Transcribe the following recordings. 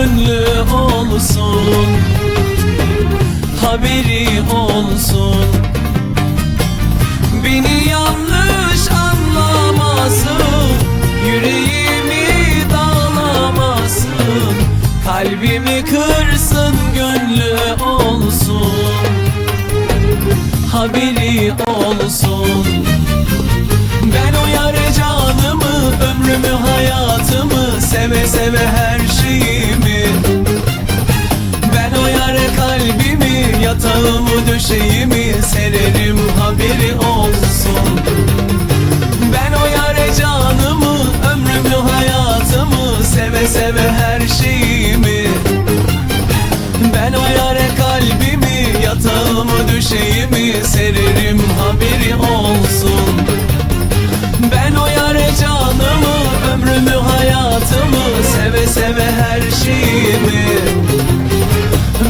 gönlü olsun Haberi olsun. Beni yanlış anlamasın Yüreğimi dağlamasın Kalbimi kırsın gönlü olsun. Haberi olsun. Ben o canımı ömrümü hayatımı seve seve her şeyi döşeğimi Sererim haberi olsun. Ben o yare canımı Ömrümü hayatımı Seve seve her şeyimi.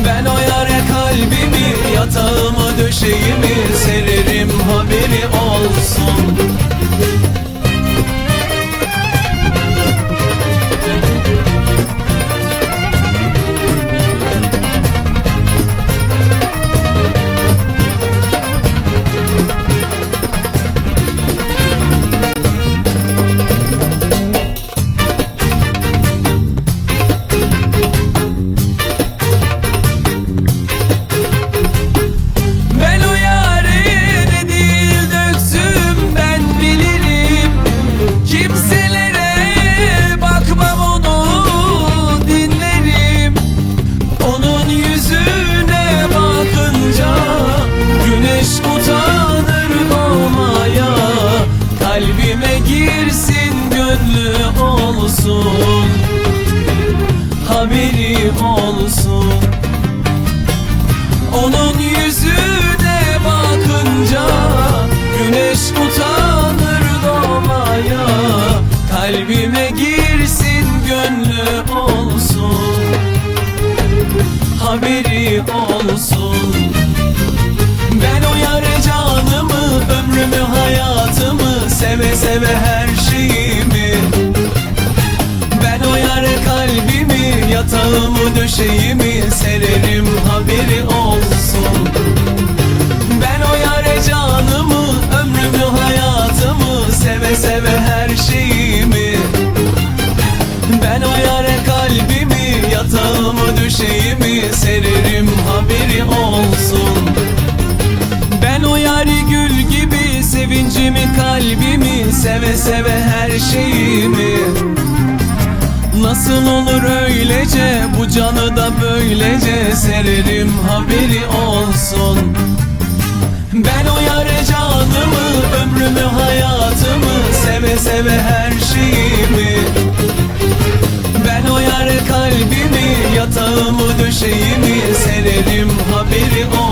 Ben o yare kalbimi Yatağımı döşeğimi Sererim haberi olsun Haberi olsun. Onun yüzüne bakınca Güneş utanır doğmaya Kalbime girsin gönlü olsun. Haberi olsun. Ben o yare canımı Ömrümü hayatımı Seve seve her şeyimi Döşeğimi Sererim haberi olsun. Ben o yare canımı Ömrümü hayatımı Seve seve her şeyimi. Ben o yare kalbimi Yatağımı döşeğimi Sererim haberi olsun. Ben o yari gül gibi sevincimi kalbimi Seve seve her şeyimi Nasıl olur öylece? Bu canı da böylece Sererim haberi olsun. Ben o yare canımı ömrümü hayatımı Seve seve her şeyimi. Ben o yare kalbimi yatağımı döşeğimi Sererim haberi olsun